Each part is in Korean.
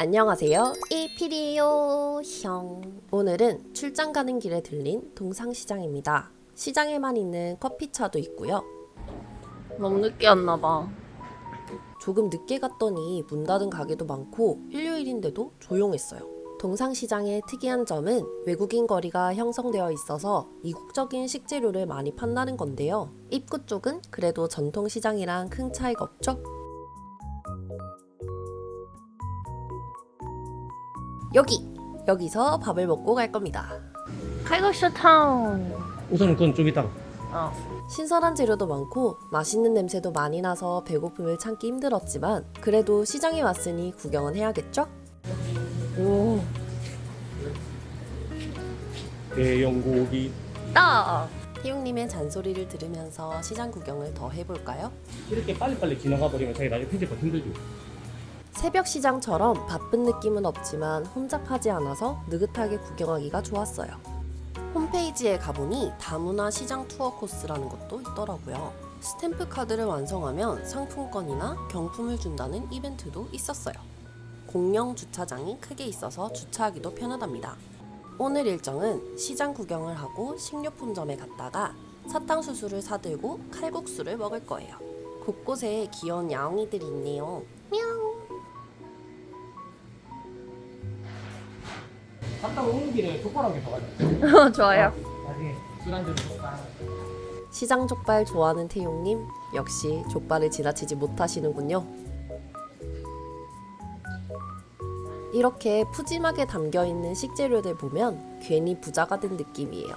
안녕하세요. 이피디요 형. 오늘은 출장 가는 길에 들린 동상시장입니다. 시장에만 있는 커피차도 있고요. 너무 늦게 왔나 봐. 조금 늦게 갔더니 문 닫은 가게도 많고 일요일인데도 조용했어요. 동상시장의 특이한 점은 외국인 거리가 형성되어 있어서 이국적인 식재료를 많이 판다는 건데요. 입구 쪽은 그래도 전통시장이랑 큰 차이가 없죠? 여기! 여기서 밥을 먹고 갈 겁니다. 칼국수 타운. 우선은 그건 좀 이따가 어. 신선한 재료도 많고 맛있는 냄새도 많이 나서 배고픔을 참기 힘들었지만 그래도 시장에 왔으니 구경은 해야겠죠? 오. 대형고기 따. 태용님의 잔소리를 들으면서 시장 구경을 더 해볼까요? 이렇게 빨리빨리 지나가 버리면 자기 나중에 편집하기 힘들죠 새벽 시장처럼 바쁜 느낌은 없지만 혼잡하지 않아서 느긋하게 구경하기가 좋았어요. 홈페이지에 가보니 다문화 시장 투어 코스라는 것도 있더라고요. 스탬프 카드를 완성하면 상품권이나 경품을 준다는 이벤트도 있었어요. 공영 주차장이 크게 있어서 주차하기도 편하답니다. 오늘 일정은 시장 구경을 하고 식료품점에 갔다가 사탕수수를 사들고 칼국수를 먹을 거예요. 곳곳에 귀여운 야옹이들이 있네요. 갔다 오는 길에 족발 한개 사가자 좋아요. 나중에 술한잔 시장 족발 좋아하는 태용님 역시 족발을 지나치지 못하시는군요. 이렇게 푸짐하게 담겨 있는 식재료들 보면 괜히 부자가 된 느낌이에요.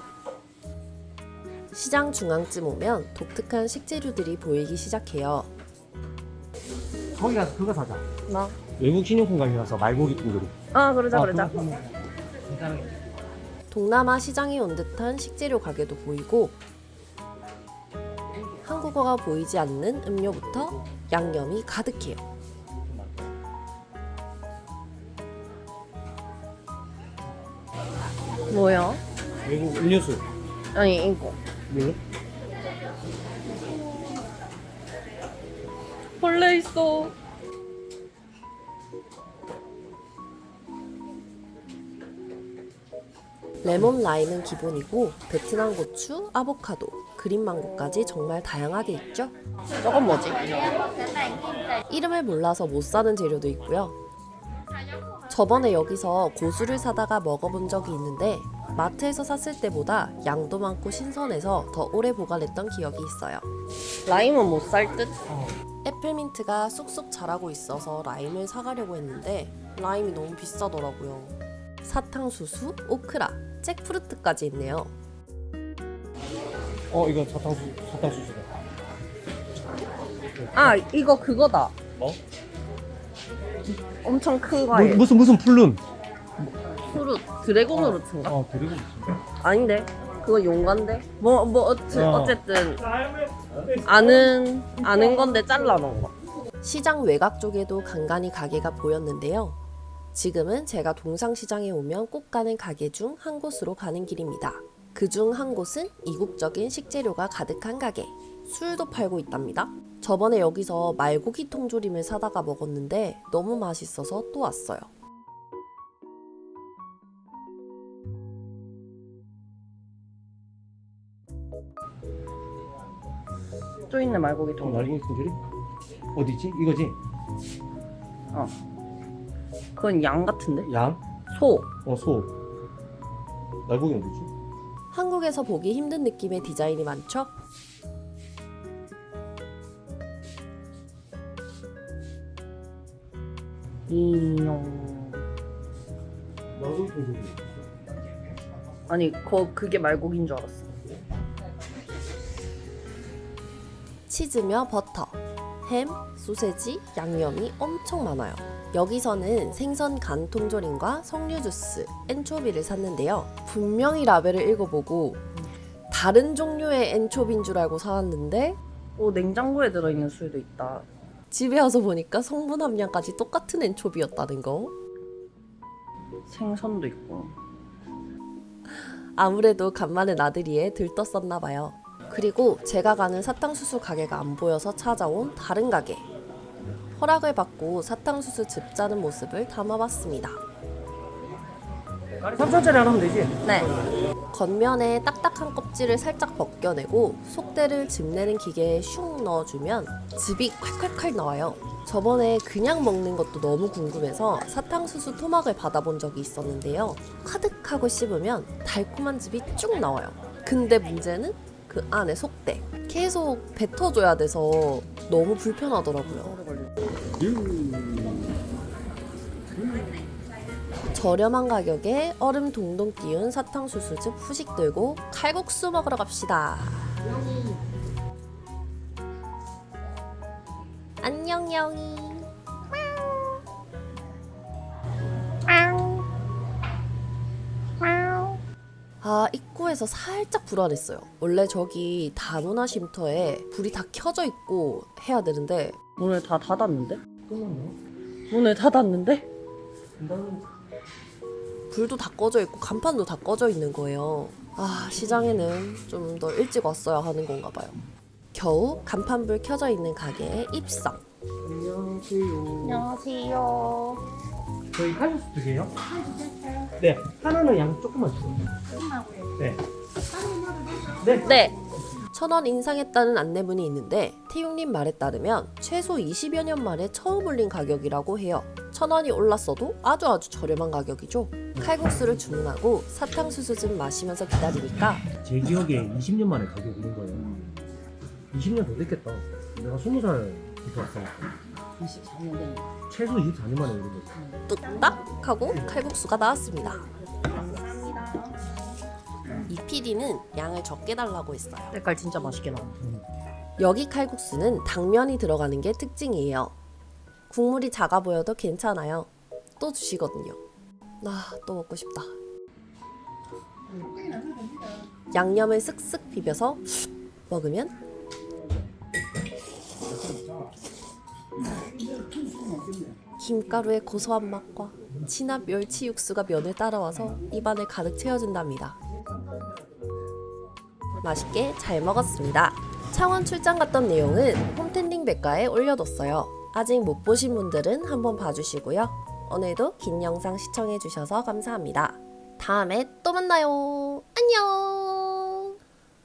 시장 중앙쯤 오면 독특한 식재료들이 보이기 시작해요. 거기 가서 그거 사자 뭐? 외국 신용품 가게 가서 말고기 통조림 아 그러자 그러자. 동남아 시장에 온 듯한 식재료 가게도 보이고 한국어가 보이지 않는 음료부터 양념이 가득해요. 뭐야? 외국 음료수 아니 이거. 뭐? 벌레 있어. 레몬 라임은 기본이고 베트남 고추, 아보카도, 그린 망고까지 정말 다양하게 있죠. 저건 뭐지? 이름을 몰라서 못 사는 재료도 있고요. 저번에 여기서 고수를 사다가 먹어본 적이 있는데 마트에서 샀을 때보다 양도 많고 신선해서 더 오래 보관했던 기억이 있어요. 라임은 못 살 듯. 애플민트가 쑥쑥 자라고 있어서 라임을 사가려고 했는데 라임이 너무 비싸더라고요. 사탕수수, 오크라, 잭프루트까지 있네요. 어 이거 사탕수 사탕수수다 아 이거 그거다. 뭐? 엄청 큰 뭐, 과일. 무슨 무슨 풀룬 프루 드래곤 우르트인가? 어 드리고 아닌데. 그거 용간데? 뭐 뭐 어찌 어. 어쨌든 아는 아는 건데 잘라 놓은 거. 시장 외곽 쪽에도 간간히 가게가 보였는데요. 지금은 제가 동상시장에 오면 꼭 가는 가게 중 한 곳으로 가는 길입니다. 그 중 한 곳은 이국적인 식재료가 가득한 가게. 술도 팔고 있답니다. 저번에 여기서 말고기 통조림을 사다가 먹었는데 너무 맛있어서 또 왔어요. 쪼있네 말고기 어 통. 날개 통조림 어디지 이거지 어. 그건 양 같은데? 양? 소. 어 소 날고기 어디지? 한국에서 보기 힘든 느낌의 디자인이 많죠? 날고기 통조림 아니, 거 그게 말고기인 줄 알았어. 치즈며 버터, 햄, 소세지, 양념이 엄청 많아요. 여기서는 생선 간 통조림과 석류 주스, 엔초비를 샀는데요. 분명히 라벨을 읽어보고 다른 종류의 엔초비인 줄 알고 사왔는데 오, 냉장고에 들어있는 술도 있다. 집에 와서 보니까 성분 함량까지 똑같은 엔초비였다는 거. 생선도 있고. 아무래도 간만에 나들이에 들떴었나 봐요. 그리고 제가 가는 사탕수수 가게가 안 보여서 찾아온 다른 가게. 허락을 받고 사탕수수 즙 짜는 모습을 담아봤습니다. 아니 3천짜리 하나 하면 되지 네. 겉면에 딱딱한 껍질을 살짝 벗겨내고 속대를 즙 내는 기계에 슉 넣어주면 즙이 콸콸콸 나와요. 저번에 그냥 먹는 것도 너무 궁금해서 사탕수수 토막을 받아본 적이 있었는데요. 카득하고 씹으면 달콤한 즙이 쭉 나와요. 근데 문제는 그 안에 속대. 계속 뱉어줘야 돼서 너무 불편하더라고요. 저렴한 가격에 얼음 동동 띄운 사탕수수즙 후식 들고 칼국수 먹으러 갑시다. 안녕 영이. 아 입구에서 살짝 불안했어요. 원래 저기 다문화 쉼터에 불이 다 켜져 있고 해야 되는데 문을 다 닫았는데? 끝났네 문을 닫았는데? 불도 다 꺼져 있고 간판도 다 꺼져 있는 거예요. 아, 시장에는 좀 더 일찍 왔어야 하는 건가 봐요. 겨우 간판불 켜져 있는 가게에 입성. 안녕하세요 안녕하세요. 저희 칼국수 두 개요? 네 하나는 양 조금만 주세요 네 네. 네. 천 원 인상했다는 안내문이 있는데 태용님 말에 따르면 최소 20여 년 만에 처음 올린 가격이라고 해요. 천 원이 올랐어도 아주 아주 저렴한 가격이죠. 칼국수를 주문하고 사탕수수즙 마시면서 기다리니까 제 기억에 20년 만에 가격 오른 거예요 20년 더 됐겠다 내가 20살부터 왔으니까 24년 된 최소 24년 만에 오른 거지 뚝딱 하고 칼국수가 나왔습니다. 이 PD는 양을 적게 달라고 했어요. 색깔 진짜 맛있게 나와. 여기 칼국수는 당면이 들어가는 게 특징이에요. 국물이 작아 보여도 괜찮아요. 또 주시거든요. 아, 또 먹고 싶다. 양념을 쓱쓱 비벼서 먹으면 김가루의 고소한 맛과 진한 멸치 육수가 면을 따라와서 입안을 가득 채워준답니다. 맛있게 잘 먹었습니다. 창원 출장 갔던 내용은 홈텐딩 백과에 올려뒀어요. 아직 못 보신 분들은 한번 봐주시고요. 오늘도 긴 영상 시청해주셔서 감사합니다. 다음에 또 만나요. 안녕!